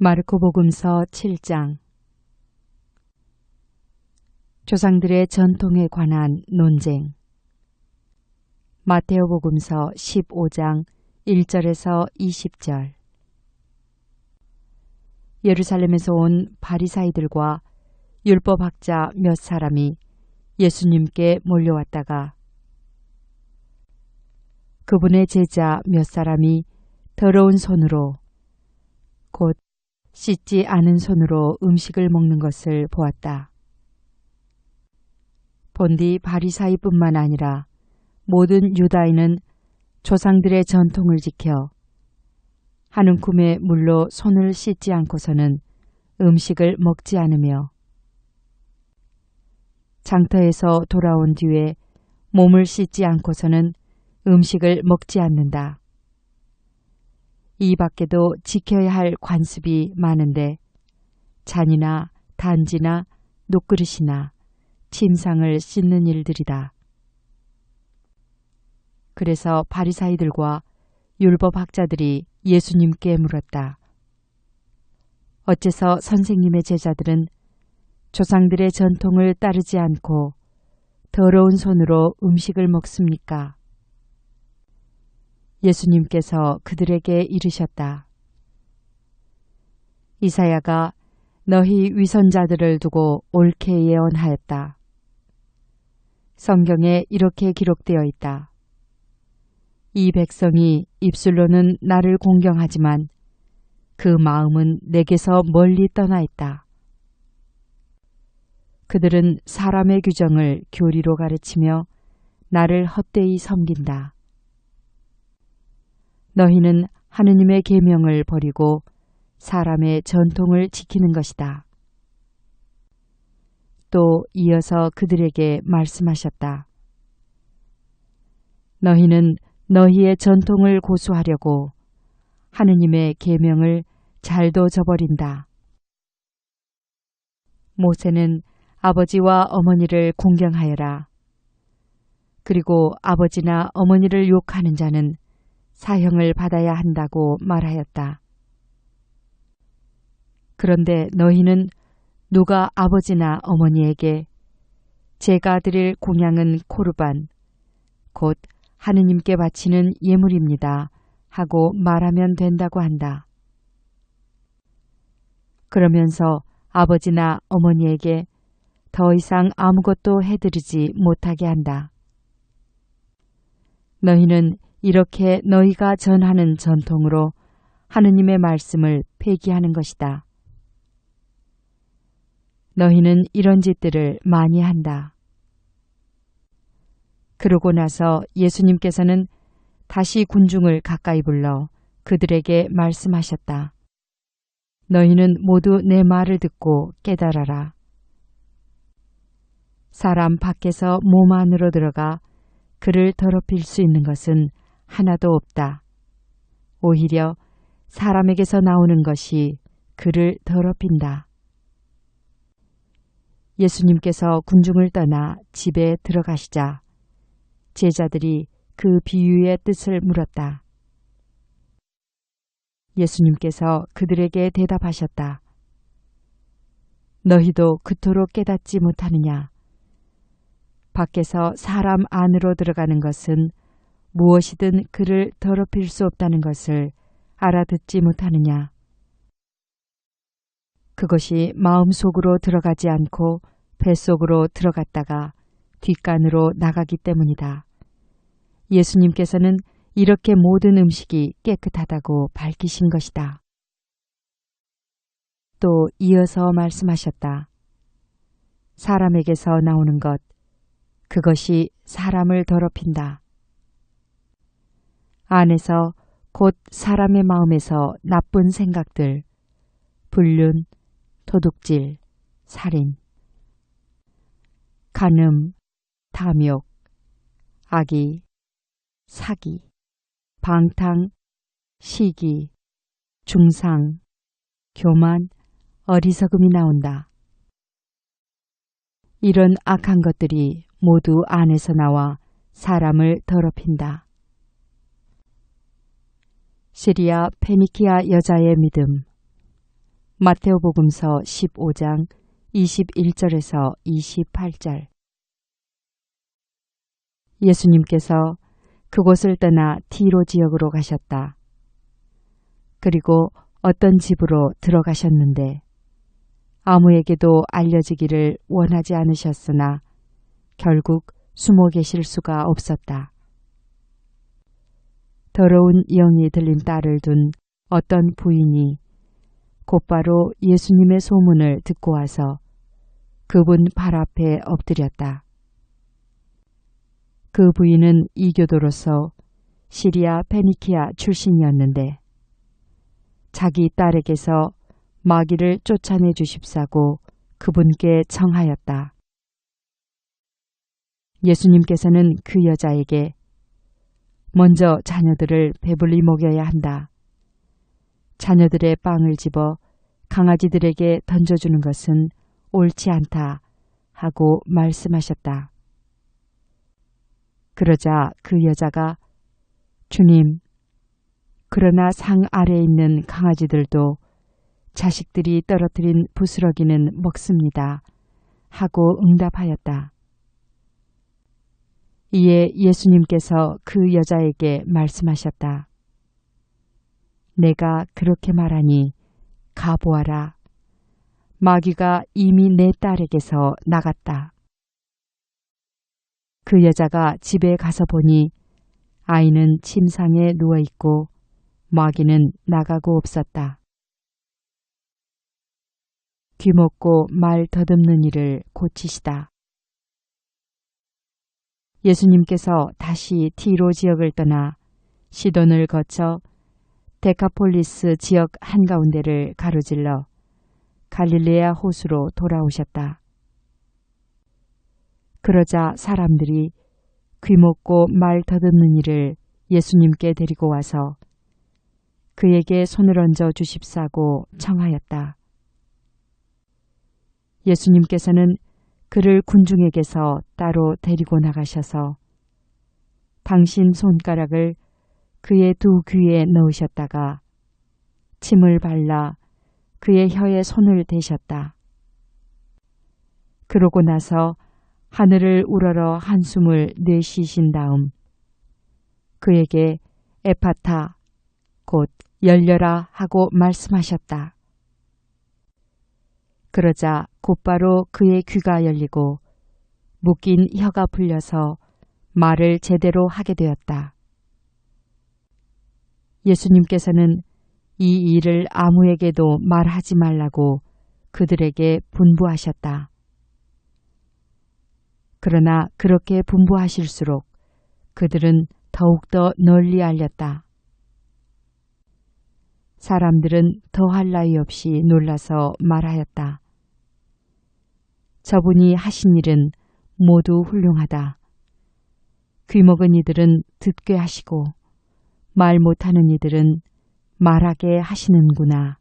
마르코복음서 7장. 조상들의 전통에 관한 논쟁. 마테오복음서 15장 1절에서 20절. 예루살렘에서 온 바리사이들과 율법학자 몇 사람이 예수님께 몰려왔다가 그분의 제자 몇 사람이 더러운 손으로 곧 씻지 않은 손으로 음식을 먹는 것을 보았다. 본디 바리사이뿐만 아니라 모든 유다인은 조상들의 전통을 지켜 하는 꿈에 물로 손을 씻지 않고서는 음식을 먹지 않으며 장터에서 돌아온 뒤에 몸을 씻지 않고서는 음식을 먹지 않는다. 이 밖에도 지켜야 할 관습이 많은데 잔이나 단지나 녹그릇이나 침상을 씻는 일들이다. 그래서 바리사이들과 율법학자들이 예수님께 물었다. 어째서 선생님의 제자들은 조상들의 전통을 따르지 않고 더러운 손으로 음식을 먹습니까? 예수님께서 그들에게 이르셨다. 이사야가 너희 위선자들을 두고 옳게 예언하였다. 성경에 이렇게 기록되어 있다. 이 백성이 입술로는 나를 공경하지만 그 마음은 내게서 멀리 떠나 있다. 그들은 사람의 규정을 교리로 가르치며 나를 헛되이 섬긴다. 너희는 하느님의 계명을 버리고 사람의 전통을 지키는 것이다. 또 이어서 그들에게 말씀하셨다. 너희는 너희의 전통을 고수하려고 하느님의 계명을 잘도 저버린다. 모세는 아버지와 어머니를 공경하여라. 그리고 아버지나 어머니를 욕하는 자는 사형을 받아야 한다고 말하였다. 그런데 너희는 누가 아버지나 어머니에게 제가 드릴 공양은 코르반, 곧 하느님께 바치는 예물입니다. 하고 말하면 된다고 한다. 그러면서 아버지나 어머니에게 더 이상 아무것도 해드리지 못하게 한다. 너희는 이렇게 너희가 전하는 전통으로 하느님의 말씀을 폐기하는 것이다. 너희는 이런 짓들을 많이 한다. 그러고 나서 예수님께서는 다시 군중을 가까이 불러 그들에게 말씀하셨다. 너희는 모두 내 말을 듣고 깨달아라. 사람 밖에서 몸 안으로 들어가 그를 더럽힐 수 있는 것은 하나도 없다. 오히려 사람에게서 나오는 것이 그를 더럽힌다. 예수님께서 군중을 떠나 집에 들어가시자 제자들이 그 비유의 뜻을 물었다. 예수님께서 그들에게 대답하셨다. 너희도 그토록 깨닫지 못하느냐? 밖에서 사람 안으로 들어가는 것은 무엇이든 그를 더럽힐 수 없다는 것을 알아듣지 못하느냐. 그것이 마음속으로 들어가지 않고 뱃속으로 들어갔다가 뒷간으로 나가기 때문이다. 예수님께서는 이렇게 모든 음식이 깨끗하다고 밝히신 것이다. 또 이어서 말씀하셨다. 사람에게서 나오는 것, 그것이 사람을 더럽힌다. 안에서 곧 사람의 마음에서 나쁜 생각들, 불륜, 도둑질, 살인, 간음, 탐욕, 악의, 사기, 방탕, 시기, 중상, 교만, 어리석음이 나온다. 이런 악한 것들이 모두 안에서 나와 사람을 더럽힌다. 시리아 페니키아 여자의 믿음 마테오복음서 15장 21절에서 28절 예수님께서 그곳을 떠나 티로 지역으로 가셨다. 그리고 어떤 집으로 들어가셨는데 아무에게도 알려지기를 원하지 않으셨으나 결국 숨어 계실 수가 없었다. 더러운 영이 들린 딸을 둔 어떤 부인이 곧바로 예수님의 소문을 듣고 와서 그분 발 앞에 엎드렸다. 그 부인은 이교도로서 시리아 페니키아 출신이었는데 자기 딸에게서 마귀를 쫓아내 주십사고 그분께 청하였다. 예수님께서는 그 여자에게 먼저 자녀들을 배불리 먹여야 한다. 자녀들의 빵을 집어 강아지들에게 던져주는 것은 옳지 않다 하고 말씀하셨다. 그러자 그 여자가 주님, 그러나 상 아래에 있는 강아지들도 자식들이 떨어뜨린 부스러기는 먹습니다. 하고 응답하였다. 이에 예수님께서 그 여자에게 말씀하셨다. 내가 그렇게 말하니 가보아라. 마귀가 이미 내 딸에게서 나갔다. 그 여자가 집에 가서 보니 아이는 침상에 누워 있고 마귀는 나가고 없었다. 귀 먹고 말 더듬는 일을 고치시다. 예수님께서 다시 티로 지역을 떠나 시돈을 거쳐 데카폴리스 지역 한가운데를 가로질러 갈릴레아 호수로 돌아오셨다. 그러자 사람들이 귀먹고 말 더듬는 이를 예수님께 데리고 와서 그에게 손을 얹어 주십사고 청하였다. 예수님께서는 그를 군중에게서 따로 데리고 나가셔서 당신 손가락을 그의 두 귀에 넣으셨다가 침을 발라 그의 혀에 손을 대셨다. 그러고 나서 하늘을 우러러 한숨을 내쉬신 다음 그에게 에파타 곧 열려라 하고 말씀하셨다. 그러자 곧바로 그의 귀가 열리고 묶인 혀가 풀려서 말을 제대로 하게 되었다. 예수님께서는 이 일을 아무에게도 말하지 말라고 그들에게 분부하셨다. 그러나 그렇게 분부하실수록 그들은 더욱더 널리 알렸다. 사람들은 더할 나위 없이 놀라서 말하였다. 저분이 하신 일은 모두 훌륭하다. 귀먹은 이들은 듣게 하시고 말 못하는 이들은 말하게 하시는구나.